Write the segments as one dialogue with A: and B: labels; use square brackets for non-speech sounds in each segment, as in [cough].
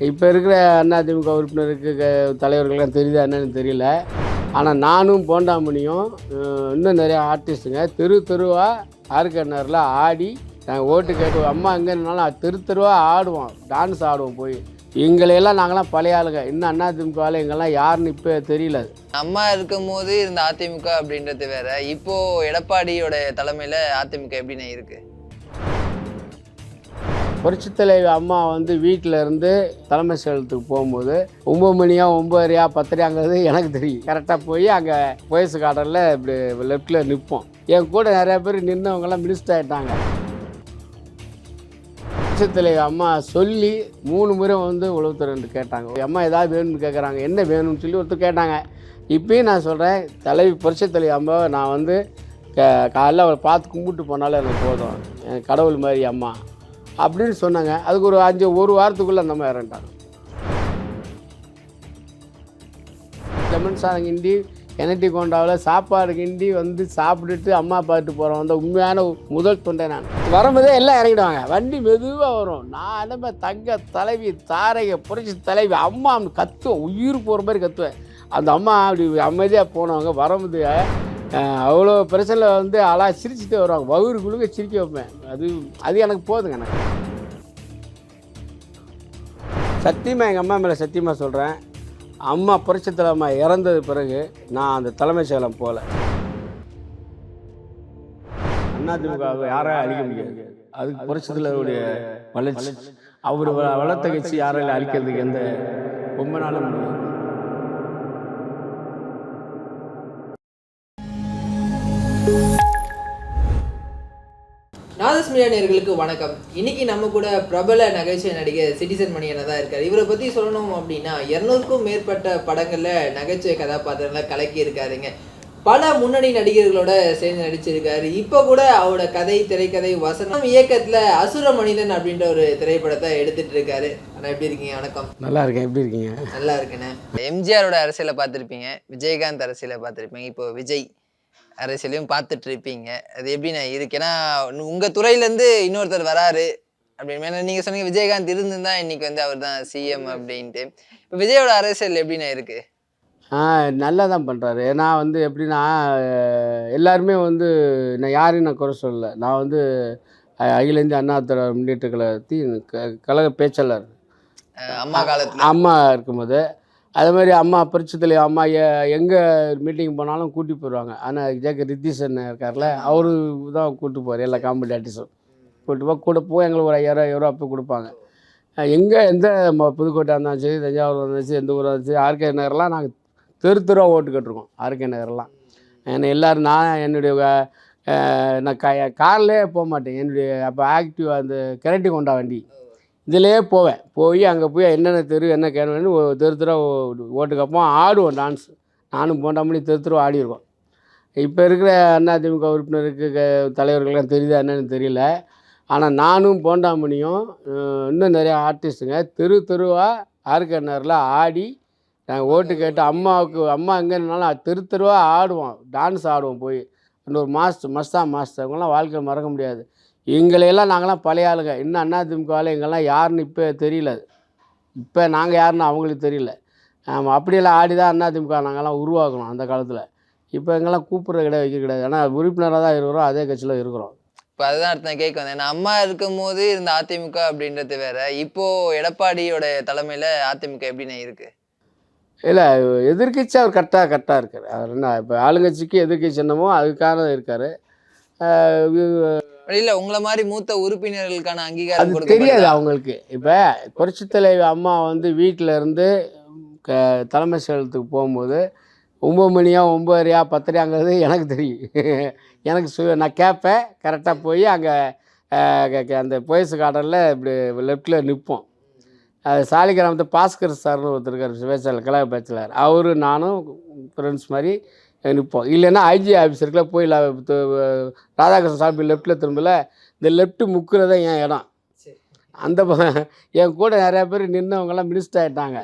A: இப்போ இருக்கிற அண்ணா திமுக உறுப்பினருக்கு தலைவர்கள்லாம் தெரியுதா என்னன்னு தெரியல. ஆனால் நானும் போண்டாமணியும் இன்னும் நிறைய ஆர்டிஸ்ட்டுங்க தெரு தெருவாக ஆர்கனரில் ஆடி நாங்கள் ஓட்டு கேட்டு அம்மா எங்கே இருந்தாலும் தெரு தெருவாக ஆடுவோம் டான்ஸ் ஆடுவோம் போய். எங்களையெல்லாம் நாங்களாம் பழைய ஆளுங்க. இன்னும் அண்ணா திமுகவில் எங்கெல்லாம் யாருன்னு இப்போ தெரியல.
B: அம்மா இருக்கும் போது இருந்த அதிமுக அப்படின்றது வேற. இப்போ எடப்பாடியோட தலைமையில் அதிமுக எப்படின்னு இருக்குது
A: புரட்சித் தலைவி அம்மா வந்து வீட்டில் இருந்து தலைமை செயலத்துக்கு போகும்போது ஒம்பது மணியா ஒம்பதரையா பத்தரையாங்கிறது எனக்கு தெரியும். கரெக்டாக போய் அங்கே போயஸ் கார்டனில் இப்படி லெஃப்டில் நிற்போம் என் கூட நிறைய பேர் நின்றவங்கெல்லாம் மினிஸ்டர் ஆகிட்டாங்க புரட்சித் தலைவி அம்மா சொல்லி மூணு முறை வந்து உளவுத்துறை கேட்டாங்க. அம்மா ஏதாவது வேணும்னு கேட்குறாங்க என்ன வேணும்னு சொல்லி ஒருத்தர் கேட்டாங்க. இப்பயும் நான் சொல்கிறேன் தலைவி புரட்சித் தலைவி அம்மாவை நான் வந்து க- காலைல அவரை பார்த்து கும்பிட்டு போனாலே எனக்கு போதும். எனக்கு கடவுள் மாதிரி அம்மா. அப்படின்னு சொன்னாங்க. அதுக்கு ஒரு அஞ்சு ஒரு வாரத்துக்குள்ளே அந்த மாதிரி இறந்துட்டாங்க. லெமன் சாதம் கிண்டி எனட்டி கொண்டாவில் சாப்பாடு கிண்டி வந்து சாப்பிட்டுட்டு அம்மா பார்த்துட்டு போகிறோம் அந்த உண்மையான முதல் தொண்டை நான். வரும்போதே எல்லாம் இறங்கிடுவாங்க. வண்டி மெதுவாக வரும். நான் அனுப்ப தங்க தலைவி தாரையை புரட்சி தலைவி அம்மா கத்துவேன். உயிர் போகிற மாதிரி கத்துவேன். அந்த அம்மா அப்படி அமைதியாக போனவங்க வரும்போது அவ்வளோ பிரச்சனை வந்து அழா சிரிச்சுட்டு வருவாங்க. வகுறு குழுக்க சிரிக்க வைப்பேன். அது அது எனக்கு போதுங்க எனக்கு. சத்தியமாக எங்கள் அம்மா மேலே சத்தியமாக சொல்கிறேன் அம்மா புரட்சி தலைமை இறந்தது பிறகு நான் அந்த தலைமைச் செயலம் போகல அதிமுக யாராலும் அழிக்க முடியாது? அதுக்கு புரட்சி தலைவருடைய வளர்ச்சி. அவர் வளர்த்த கட்சி யாராலும் அழிக்கிறதுக்கு எந்த ரொம்ப நாளும் முடியாது.
C: மீடியா நேயர்களுக்கு வணக்கம். இன்னைக்கு நம்ம கூட பிரபல நகைச்சுவை நடிகர் சிட்டிசன் மணியனை தான் இருக்காரு. இவரை பத்தி சொல்லணும் அப்படின்னா இருநூறுக்கும் மேற்பட்ட படங்கள்ல நகைச்சுவை கதாபாத்திரங்களை கலக்கி இருக்காருங்க. பல முன்னணி நடிகர்களோட சேர்ந்து நடிச்சிருக்காரு. இப்போ கூட அவரோட கதை திரைக்கதை வசனம் இயக்கத்துல அசுர மனிதன் அப்படின்ற ஒரு திரைப்படத்தை எடுத்துட்டு இருக்காரு. ஆனா எப்படி இருக்கீங்க? வணக்கம்.
A: நல்லா இருக்கேன். எப்படி இருக்கீங்க?
C: நல்லா இருக்குண்ணே.
B: எம்ஜிஆரோட அரசியலை பார்த்துருப்பீங்க. விஜயகாந்த் அரசியலை பார்த்துருப்பீங்க. இப்போ விஜய். அரசியலையும் பார்த்துட்டு இருப்பீங்க அது எப்படிண்ணே இருக்கு? ஏன்னா உங்க துறையில இருந்து இன்னொருத்தர் வராரு. அப்படின்னு ஏன்னா நீங்க சொன்னீங்க விஜயகாந்த் இருந்திருந்தா இன்னைக்கு வந்து அவர் தான் சிஎம் அப்படின்ட்டு. இப்போ விஜயோட அரசியல் எப்படிண்ணே இருக்கு?
A: ஆ நல்லா தான் பண்ணுறாரு ஏன்னா வந்து எப்படின்னா எல்லாருமே வந்து நான் யாரையும் நான் குறை சொல்லலை. நான் வந்து அகில இந்திய அண்ணா திராவிட முன்னேற்ற கழகத்தின் கழக பேச்சாளர்.
B: அம்மா காலத்துல.
A: அம்மா இருக்கும்போது அதே மாதிரி அம்மா பரிச்சத்தில் அம்மா எ எங்கே மீட்டிங் போனாலும் கூட்டி போயிடுவாங்க ஆனால் ஜேக்க ரித்தீஷன் இருக்கார்ல அவரு தான் கூட்டி போவார் எல்லா காமெடி ஆர்டிஸ்டும் கூட்டி போ கூட போய் எங்களுக்கு ஒரு ஐயாயிரம் ஐயாயிரம் அப்போ கொடுப்பாங்க. எங்கே எந்த ம- புதுக்கோட்டை இருந்தாலும் சரி தஞ்சாவூர் இருந்தாலும் சரி எந்த ஊராக இருந்தாலும் சரி ஆர்கே நகர்லாம் நாங்கள் தெரு தெருவாக ஓட்டு கட்டிருக்கோம் ஆர்கே நகர்லாம். ஏன்னா எல்லோரும் நான் என்னுடைய நான் க கார்லேயே போக மாட்டேன். என்னுடைய அப்போ ஆக்டிவ் அந்த கிரட்டி கொண்டா வண்டி. இதிலே போவேன். போய் அங்கே போய் என்னென்ன தெரு என்ன கேட்கணும்னு தெரு தெருவாக ஓட்டு கேட்போம் ஆடுவோம் டான்ஸ் நானும் போண்டாமணி தெரு தெருவாக ஆடிருக்கோம். இப்போ இருக்கிற அதிமுக உறுப்பினருக்கு தலைவர்கள்லாம் தெரியுதா என்னன்னு தெரியல. ஆனால் நானும் போண்டாமணியும் இன்னும் நிறையா ஆர்டிஸ்ட்டுங்க தெரு தெருவாக ஆர்கனரில் ஆடி நாங்கள் ஓட்டு கேட்டு அம்மாவுக்கு அம்மா எங்கே இருந்தாலும் தெரு தெருவாக ஆடுவோம். டான்ஸ் ஆடுவோம் போய். இன்னொரு மாஸ்டர் மஸ்தா மாஸ்டர் அவங்களாம் வாழ்க்கையில் மறக்க முடியாது. எங்களையெல்லாம் நாங்களாம் பழைய ஆளுங்க. இன்னும் அதிமுகவில் எங்கெல்லாம் யாருன்னு இப்போ தெரியல. இப்போ நாங்கள் யாருன்னு அவங்களுக்கு தெரியல. ஆமாம் அப்படியெல்லாம் ஆடி தான் அதிமுக நாங்கள்லாம் உருவாக்கணும் அந்த காலத்தில். இப்போ எங்கெல்லாம் கூப்பிட்ற கிடையாது வைக்க கிடையாது. ஆனால் உறுப்பினராக தான் இருக்கிறோம் அதே கட்சியில் இருக்கிறோம்.
B: இப்போ அதுதான் அடுத்து நான் கேட்க வந்தேன். ஏன்னா அம்மா இருக்கும் போது இருந்த அதிமுக அப்படின்றது வேற. இப்போ எடப்பாடியோட தலைமையில அதிமுக எப்படிண்ணே இருக்கு?
A: இல்லை எதிர்க்கட்சி அவர் கரெக்டாக கரெக்டாக இருக்கார். அவர் என்ன இப்போ ஆளுங்கட்சிக்கு எதிர்க்கட்சி என்னமோ அதுக்கான இருக்கார்.
B: இல்ல உங்களை மாதிரி மூத்த உறுப்பினர்களுக்கான அங்கீகாரம்
A: அது? தெரியாது அவங்களுக்கு. இப்போ புரட்சி தலைவி அம்மா வந்து வீட்டில் இருந்து க தலைமை செயலகத்துக்கு போகும்போது ஒம்பது மணியா ஒம்பதரையா பத்தரையாங்கிறது எனக்கு தெரியும். எனக்கு சு நான் கேட்பேன் கரெக்டாக போய் அங்கே அந்த போயஸ் கார்டனில் இப்படி லெஃப்டில் நிற்போம் அது சாலி கிராமத்து பாஸ்கர் சார்னு ஒருத்தர் இருக்கார் பேச்சாளர் கலா பேச்சாளர் அவரு நானும் ஃப்ரெண்ட்ஸ் மாதிரி நிற்போம் இல்லைன்னா ஐஜி ஆஃபீஸருக்குள்ள போய் ராதாகிருஷ்ணன் சாமி லெஃப்ட்டில் திரும்பல இந்த லெஃப்ட்டு முக்குறதான் என் இடம். அந்த என் கூட நிறையா பேர் நின்றவங்கெல்லாம் மினிஸ்டர் ஆகிட்டாங்க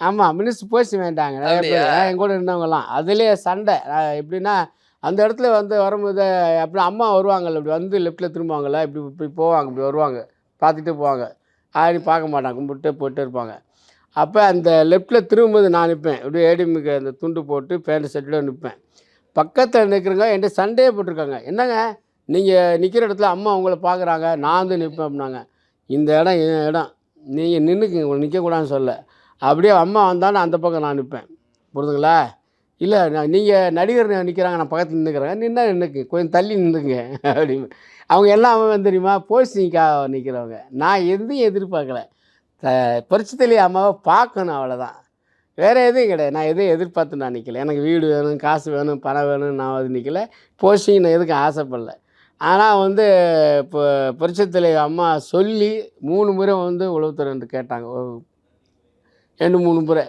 A: ஆமாம் மினிஸ்டர் போஸ்ட் வேண்டாங்க நிறைய பேர்? என் கூட நின்றவங்கலாம் அதுலேயே சண்டை. எப்படின்னா அந்த இடத்துல வந்து வரும்போது அப்படி அம்மா வருவாங்கல்ல இப்படி வந்து லெஃப்ட்டில் திரும்புவாங்கல்ல இப்படி இப்படி போவாங்க இப்படி வருவாங்க. பார்த்துட்டு போவாங்க. யாரையும் பார்க்க மாட்டாங்க. கும்பிட்டு போயிட்டே இருப்பாங்க. அப்போ அந்த லெஃப்ட்டில் திரும்பும்போது நான் நிற்பேன் இப்படியே ஏடிஎம்க்கு அந்த துண்டு போட்டு பேண்ட் செட்டில் நிற்பேன் பக்கத்தில் நிற்கிறவங்க என்கிட்ட சண்டையே போட்டிருக்காங்க. என்னங்க? நீங்கள் நிற்கிற இடத்துல அம்மா உங்களை பார்க்குறாங்க நான் வந்து நிற்பேன் அப்படின்னாங்க. இந்த இடம் என் இடம். நீங்கள் நின்றுக்குங்க உங்களை நிற்கக்கூடாதுன்னு சொல்ல. அப்படியே அம்மா வந்தாலும் அந்த பக்கம் நான் நிற்பேன் புரிதுங்களா இல்லை நான் நீங்கள் நடிகர் நிற்கிறாங்க நான் பக்கத்தில் நின்றுக்கிறேன் நின்னா நின்றுக்கு கொஞ்சம் தள்ளி நின்றுங்க அப்படின்னு. அவங்க எல்லாம் அவன் தெரியுமா? போலீஸ்னிக்காக நிற்கிறவங்க நான் எதுவும் எதிர்பார்க்கல. த பரிசுத்தலி அம்மாவை பார்க்கணும் அவ்வளோதான் வேறு எதுவும் கிடையாது. நான் எதுவும் எதிர்பார்த்து நான் நிற்கல எனக்கு வீடு வேணும் காசு வேணும் பணம் வேணும் நான் அது நிற்கல போஸ்டிங் நான் எதுக்கும் ஆசைப்படல. ஆனால் வந்து இப்போ பரிசுத்தலை அம்மா சொல்லி மூணு முறை வந்து உளவுத்துறை கேட்டாங்க. ரெண்டு மூணு முறை.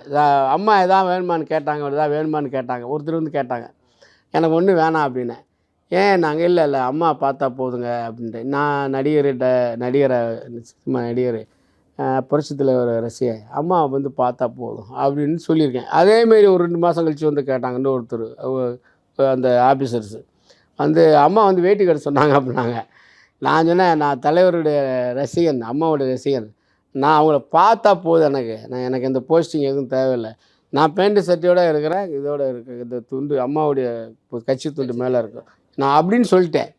A: அம்மா எதாவது வேணுமான்னு கேட்டாங்க எதாவது வேணுமான்னு கேட்டாங்க. ஒருத்தர் வந்து கேட்டாங்க. எனக்கு ஒன்றும் வேணாம் அப்படின்னேன் ஏன்? நாங்கள் இல்லை இல்லை. அம்மா பார்த்தா போதுங்க அப்படின்ட்டு. நான் நடிகர்கிட்ட நடிகரை சினிமா நடிகர் புரட்சத்தில் ஒரு ரசிகை. அம்மா வந்து பார்த்தா போதும் அப்படின்னு சொல்லியிருக்கேன். அதேமாரி ஒரு ரெண்டு மாதம் கழித்து வந்து கேட்டாங்கன்னு ஒருத்தர் அந்த ஆஃபீஸர்ஸு வந்து அம்மா வந்து வேட்டி கட்ட சொன்னாங்க அப்படின்னாங்க. நான் சொன்னேன் நான் தலைவருடைய ரசிகன் அம்மாவோட ரசிகன். நான் அவங்கள பார்த்தா போதும் எனக்கு. நான் எனக்கு இந்த போஸ்டிங் எதுவும் தேவையில்லை. நான் பேண்ட் சட்டையோட இருக்கிறேன் இதோட இருக்கு இந்த துண்டு அம்மாவுடைய கட்சி துண்டு மேலே இருக்கும் நான் அப்படின்னு சொல்லிட்டேன்.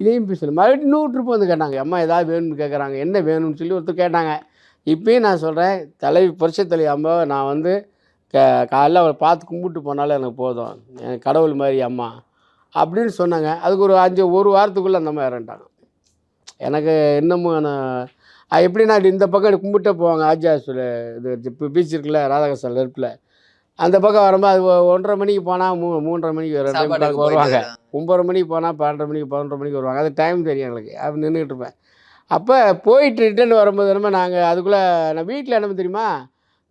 A: இதையும் பேசல மறுபடியும் இன்னொரு ட்ரிப் வந்து கேட்டாங்க. அம்மா ஏதாவது வேணும்னு கேட்குறாங்க என்ன வேணும்னு சொல்லி ஒருத்தர் கேட்டாங்க. இப்பயும் நான் சொல்கிறேன் தலைவி புரட்சி தலைவி அம்மாவை நான் வந்து க காலைல அவளை பார்த்து கும்பிட்டு போனாலும் எனக்கு போதும். எனக்கு கடவுள் மாதிரி அம்மா. அப்படின்னு சொன்னாங்க. அதுக்கு ஒரு அஞ்சு ஒரு வாரத்துக்குள்ளே அந்த இறந்துட்டாங்க. எனக்கு இன்னமும் நான் எப்படின்னா இப்படி இந்த பக்கம் கும்பிட்டே போவாங்க. ஆஜி இது இப்போ பீச் இருக்குல்ல ராதாகிருஷ்ணன் நெருப்பில். அந்த பக்கம் வரும்போது அது ஒன்றரை மணிக்கு போனால் மூ மூன்றரை மணிக்கு ரெண்டு மணிக்கு வருவாங்க. ஒம்பது மணிக்கு போனால் பன்னெண்டரை மணிக்கு பதினொன்றரை மணிக்கு வருவாங்க. அது டைம் தெரியும் எங்களுக்கு அப்படி நின்றுட்டு இருப்பேன். அப்போ போயிட்டு ரிட்டர்ன் வரும்போது என்னமோ நாங்கள் அதுக்குள்ளே நான் வீட்டில் என்ன தெரியுமா?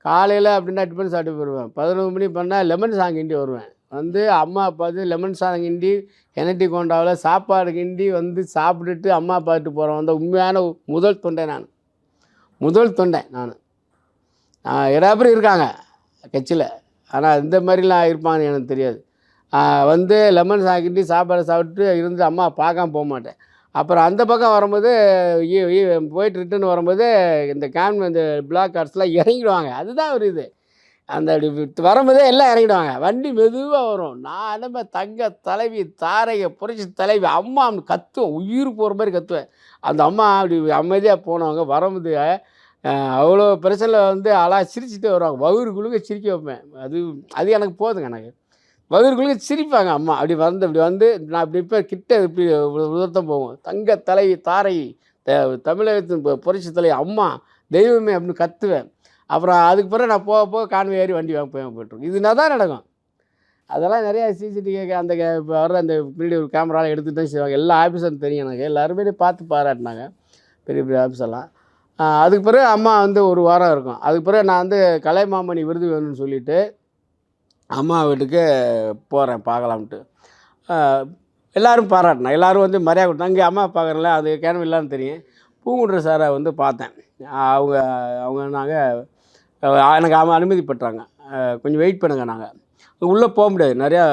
A: காலையில் அப்படின்னா டிஃபன் சாப்பிட்டு போயிடுவேன் பதினொரு மணி பண்ணால் லெமன் சாங் கிண்டி வருவேன். வந்து அம்மா பார்த்து லெமன் சாதம் கிண்டி எனட்டி கொண்டாவில் சாப்பாடு கிண்டி வந்து சாப்பிட்டுட்டு அம்மா பார்த்துட்டு போகிறேன் வந்த உண்மையான முதல் தொண்டை நான். முதல் தொண்டை நான். நிறையா பேர் இருக்காங்க கட்சியில். ஆனால் இந்த மாதிரிலாம் இருப்பாங்கன்னு எனக்கு தெரியாது. வந்து லெமன் சாக்கிட்டு சாப்பாடு சாப்பிட்டு இருந்து அம்மா பார்க்காம போக மாட்டேன். அப்புறம் அந்த பக்கம் வரும்போது போயிட்டு ரிட்டர்ன் வரும்போது இந்த கேன் இந்த பிளாக் கார்ட்ஸ்லாம் இறங்கிடுவாங்க. அதுதான் ஒரு இது. அந்த அப்படி வரும்போதே எல்லாம் இறங்கிடுவாங்க. வண்டி மெதுவாக வரும். நான் நம்ம தங்க தலைவி தாரையை புரட்சி தலைவி அம்மா அப்படி கத்துவேன். உயிர் போகிற மாதிரி கத்துவேன். அந்த அம்மா அப்படி அமைதியாக போனவங்க வரும்போது அவ்வளோ பிரச்சனை வந்து அழகா சிரிச்சுட்டே வருவாங்க. வயிறு குழுங்க சிரிக்க வைப்பேன். அது அது எனக்கு போதுங்க எனக்கு. வயிறு சிரிப்பாங்க அம்மா அப்படி வந்து அப்படி வந்து நான் இப்படி இப்போ கிட்ட இப்படி உதர்த்தம் போவோம். தங்க தலை தாரை த- தமிழகத்தின் புரட்சி தலை அம்மா தெய்வமே அப்படின்னு கத்துவேன். அப்புறம் அதுக்கு பிறகு நான் போக போக கான்வே ஏறி வண்டி வாங்க போயிட்டுருக்கோம் இதுனா தான் நடக்கும்? அதெல்லாம் நிறையா சிசிடிவி அந்த கே- வர வர்ற அந்த பின்னாடி ஒரு கேமராலாம் எடுத்துகிட்டு தான் செய்வாங்க. எல்லா ஆஃபீஸரும் தெரியும் எனக்கு. எல்லாருமே பார்த்து பாராட்டினாங்க. பெரிய பெரிய ஆஃபீஸெல்லாம் அதுக்கு பிறகு அம்மா வந்து ஒரு வாரம் இருக்கும். அதுக்கு பிறகு நான் வந்து கலைமாமணி விருது வேணும்னு சொல்லிவிட்டு அம்மா வீட்டுக்கு போகிறேன் பார்க்கலாம்ட்டு எல்லோரும் பாராட்டினா எல்லாரும் வந்து மரியாதை கொடுத்தாங்க இங்கே அம்மா பார்க்குறல அது கேனவு இல்லைன்னு தெரியும். பூங்குன்ற சாரை வந்து பார்த்தேன். அவங்க அவங்க நாங்கள் எனக்கு அவன் அனுமதி பெற்றாங்க. கொஞ்சம் வெயிட் பண்ணுங்க நாங்கள் உள்ளே போக முடியாது. நிறையா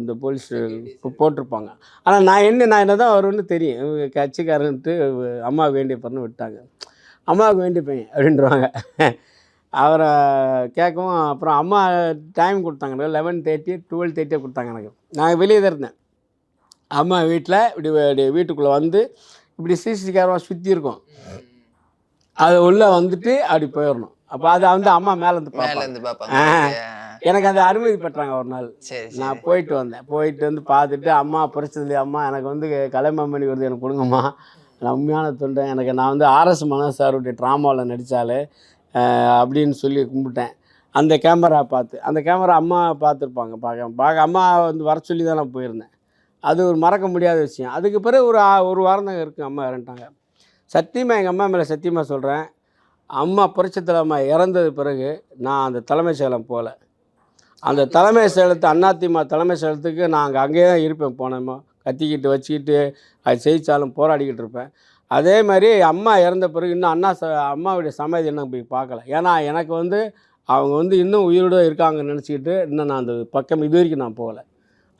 A: இந்த போலீஸ் போட்டிருப்பாங்க. ஆனால் நான் என்ன நான் என்ன தான் வருவேன்னு தெரியும். இவங்க கட்சிக்காரன்ட்டு அம்மாவுக்கு வேண்டிய பண்ண விட்டாங்க. அம்மாவுக்கு வேண்டிய பையன் அப்படின்றவாங்க அவரை கேட்கவும் அப்புறம் அம்மா டைம் கொடுத்தாங்க. லெவன் தேர்ட்டி டுவெல் தேர்ட்டியே கொடுத்தாங்க எனக்கு. நான் வெளியே தான் இருந்தேன். அம்மா வீட்டில் இப்படி வீட்டுக்குள்ளே வந்து இப்படி சிசி கேமரா சுற்றி இருக்கும். அது உள்ளே வந்துட்டு அப்படி போயிடணும். அப்போ அதை வந்து அம்மா மேலே இருந்து
B: மேல
A: பார்ப்பாங்க. எனக்கு அந்த அனுமதி பெற்றாங்க ஒரு நாள். நான் போயிட்டு வந்தேன். போயிட்டு வந்து பார்த்துட்டு அம்மா பறிச்சதுல அம்மா எனக்கு வந்து கலைமாமணி வருது எனக்கு கொடுங்கம்மா. நான் உண்மையான தொண்டை. எனக்கு நான் வந்து ஆர்எஸ் மனோஜ் சாருடைய ட்ராமாவில் நடித்தாலே அப்படின்னு சொல்லி கும்பிட்டேன். அந்த கேமரா பார்த்து அந்த கேமரா அம்மா பார்த்துருப்பாங்க பார்க்க பார்க்க அம்மா வந்து வர சொல்லி தான் நான் போயிருந்தேன். அது ஒரு மறக்க முடியாத விஷயம். அதுக்கு பிறகு ஒரு ஒரு வாரம் தான் இருக்குது அம்மா இறந்துட்டாங்க. சத்தியமாக எங்கள் அம்மா மேலே சத்தியமாக சொல்கிறேன் அம்மா புரட்சி அம்மா இறந்தது பிறகு நான் அந்த தலைமை செயலம் போகல அந்த தலைமை செயலத்து அண்ணாத்திமா தலைமை செயலத்துக்கு நான் அங்கே அங்கேயே தான் இருப்பேன். போனோமோ கத்திக்கிட்டு வச்சுக்கிட்டு அது ஜெயிச்சாலும் போராடிக்கிட்டு இருப்பேன். அதே மாதிரி அம்மா இறந்த பிறகு இன்னும் அண்ணா ச அம்மாவுடைய சமாதி இன்னும் போய் பார்க்கல. ஏன்னா எனக்கு வந்து அவங்க வந்து இன்னும் உயிரோட இருக்காங்கன்னு நினச்சிக்கிட்டு இன்னும் நான் அந்த பக்கம் இது வரைக்கும் நான் போகல.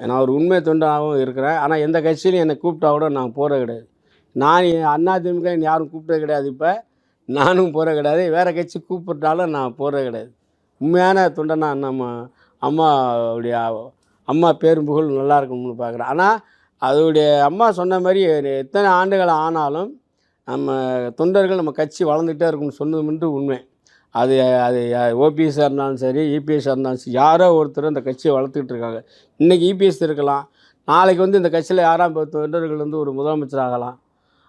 A: நான் ஒரு உண்மை தொண்டாகவும் இருக்கிறேன். ஆனால் எந்த கட்சியிலையும் என்னை கூப்பிட்டா கூட நான் போகிறது கிடையாது. நான் அண்ணா திமுக யாரும் கூப்பிட்டது கிடையாது இப்போ. நானும் போகிறது கிடையாது. வேறு கட்சி கூப்பிட்டாலும் நான் போகிறது கிடையாது. உண்மையான தொண்டனா நம்ம அம்மாவுடைய அம்மா பேரும் புகழ் நல்லா இருக்கணும்னு பார்க்குறேன். ஆனால் அதோடைய அம்மா சொன்ன மாதிரி எத்தனை ஆண்டுகள் ஆனாலும் நம்ம தொண்டர்கள் நம்ம கட்சி வளர்ந்துகிட்டே இருக்கும்னு சொன்னது உண்மை. அது அது ஓபிஎஸ்ஸாக இருந்தாலும் சரி இபிஎஸ்ஸாக இருந்தாலும் சரி யாரோ ஒருத்தர் அந்த கட்சியை வளர்த்துக்கிட்டு இருக்காங்க. இன்றைக்கி இபிஎஸ் இருக்கலாம். நாளைக்கு வந்து இந்த கட்சியில் யாராம் தொண்டர்கள் வந்து ஒரு முதலமைச்சர் ஆகலாம்.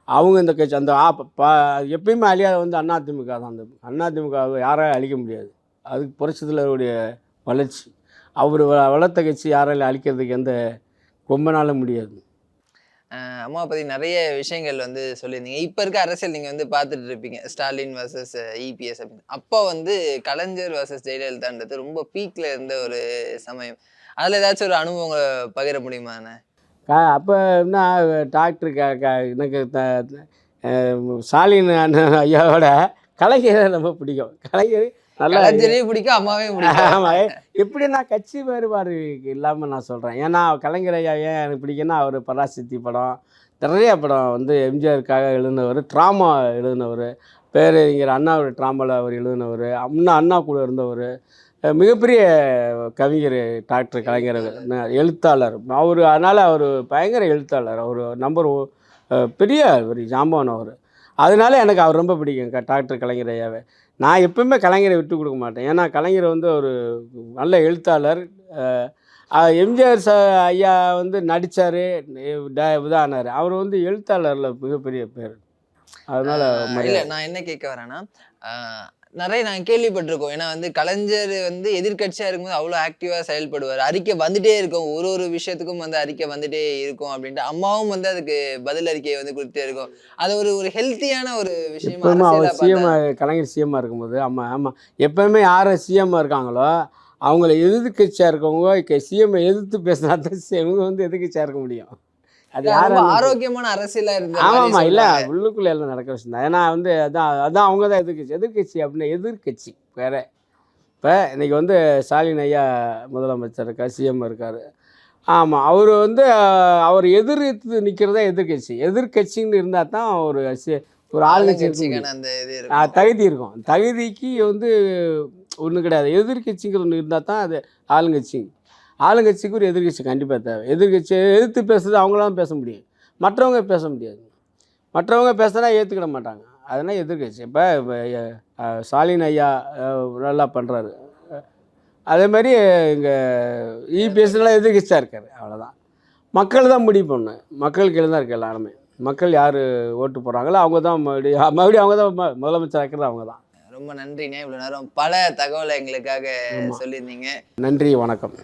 A: அவங்க இந்த கட்சி அந்த ஆ எப்பயுமே அழியாத வந்து அதிமுக தான். அந்த அதிமுகவை யாராலும் அழிக்க முடியாது. அதுக்கு புரட்சி தலைவருடைய வளர்ச்சி. அவர் வ- வளர்த்த கட்சி யாராலும் அழிக்கிறதுக்கு எந்த ரொம்ப நாள முடியாது
B: அம்மாவை பத்தி நிறைய விஷயங்கள் வந்து சொல்லியிருந்தீங்க. இப்ப இருக்க அரசியல் நீங்க வந்து பார்த்துட்டு இருப்பீங்க. ஸ்டாலின் வர்சஸ் இபிஎஸ் அப்படின்னு. அப்போ வந்து கலைஞர் வர்சஸ் ஜெயலலிதான்றது ரொம்ப பீக்ல இருந்த ஒரு சமயம். அதுல ஏதாச்சும் ஒரு அனுபவங்களை பகிர முடியுமா அண்ணா?
A: கா அப்போ என்ன டாக்டர் க க எனக்கு த ஸ்டாலின் ஐயாவோட கலைஞரை ரொம்ப பிடிக்கும். கலைஞர் நல்லா
B: கலைஞரையும் பிடிக்கும் அம்மாவையும் பிடிக்கும். [laughs]
A: ஆமாம் எப்படின்னா கட்சி வேறுபாடு இல்லாமல் நான் சொல்கிறேன் ஏன்னா கலைஞர் ஐயா ஏன் எனக்கு பிடிக்குன்னா அவர் பராசக்தி படம் நிறைய படம் வந்து எம்ஜிஆருக்காக எழுதினவர் ட்ராமா எழுதினவர் பேரறிஞர் அண்ணாவோட ட்ராமாவில் அவர் எழுதினவர் அண்ணா அண்ணா கூட இருந்தவர் மிகப்பெரிய கவிஞர் டாக்டர் கலைஞர் எழுத்தாளர். அவர் அதனால் அவர் பயங்கர எழுத்தாளர். அவர் நம்பர் பெரிய ஒரு ஜாம்பவான் அவர். அதனால எனக்கு அவர் ரொம்ப பிடிக்கும் டாக்டர் கலைஞர் ஐயாவை. நான் எப்பவுமே கலைஞரை விட்டு கொடுக்க மாட்டேன். ஏன்னா கலைஞர் வந்து ஒரு நல்ல எழுத்தாளர். எம்ஜிஆர் ச ஐயா வந்து நடித்தார் இதானார். அவர் வந்து எழுத்தாளரில் மிகப்பெரிய பேர். அதனால்
B: இல்ல நான் என்ன கேட்க வரேன்னா நிறைய நான் கேள்விப்பட்டிருக்கோம். ஏன்னா வந்து கலைஞர் வந்து எதிர்க்கட்சியா இருக்கும்போது அவ்வளவு ஆக்டிவா செயல்படுவார். அறிக்கை வந்துட்டே இருக்கும். ஒரு ஒரு விஷயத்துக்கும் வந்து அறிக்கை வந்துட்டே இருக்கும் அப்படின்ட்டு அம்மாவும் வந்து அதுக்கு பதில் அறிக்கையை வந்து கொடுத்துட்டே இருக்கும். அது ஒரு ஒரு ஹெல்த்தியான ஒரு விஷயமா
A: அவர் சிஎம் கலைஞர் சிஎம்மாக இருக்கும்போது ஆமாம் ஆமாம் எப்பவுமே யார் சிஎம்மாக இருக்காங்களோ அவங்கள எதிர்க்கட்சியாக இருக்கவங்க சிஎம்ஐ எதிர்த்து பேசினா தான் இவங்க [laughs] வந்து எதிர்க்கட்சியாக இருக்க முடியும். அது
B: ஆரோக்கியமான அரசியலா இருந்த
A: ஆமாம் இல்லை. உள்ளுக்குள்ளே எல்லாம் நடக்கிற விஷயம் தான் ஏன்னா வந்து அதான் அதான் அவங்க தான் எதிர்க்கட்சி. எதிர்க்கட்சி அப்படின்னா எதிர்க்கட்சி. வேற. இப்போ இன்னைக்கு வந்து ஸ்டாலின் ஐயா முதலமைச்சர் இருக்கார் சிஎம் இருக்கார். ஆமாம் அவர் வந்து அவர் எதிர்த்து நிற்கிறதா எதிர்க்கட்சி. எதிர்க்கட்சின்னு இருந்தால் தான் ஒரு ஒரு ஆளுங்கட்சி தகுதி இருக்கும். தகுதிக்கு வந்து ஒன்றும் கிடையாது. எதிர்க்கட்சிங்கிற ஒன்று இருந்தால் தான் அது ஆளுங்கட்சி. ஆளுங்கட்சிக்கு ஒரு எதிர்க்கட்சி கண்டிப்பாக தேவை. எதிர்க்கட்சியை எதிர்த்து பேசுறது அவங்களாம் பேச முடியும். மற்றவங்க பேச முடியாது. மற்றவங்க பேசுனா ஏற்றுக்கிட மாட்டாங்க. அதனால் எதிர்க்கட்சி இப்போ ஸ்டாலின் ஐயா நல்லா பண்ணுறாரு அதே மாதிரி இங்கே இபிஎஸ்லாம் எதிர்க்கட்சியாக இருக்கார். அவ்வளோதான் மக்கள் தான் முடிவு பண்ணணும். மக்கள் கீழே தான் இருக்கு எல்லாருமே. மக்கள் யார் ஓட்டு போடுறாங்களோ அவங்க தான் மறுபடியும் மறுபடியும் அவங்க தான் முதலமைச்சர் ஆக்கிறது அவங்க தான்.
B: ரொம்ப நன்றிண்ணே இவ்வளவு நேரம் பல தகவலை எங்களுக்காக. சொல்லியிருந்தீங்க.
A: நன்றி வணக்கம்.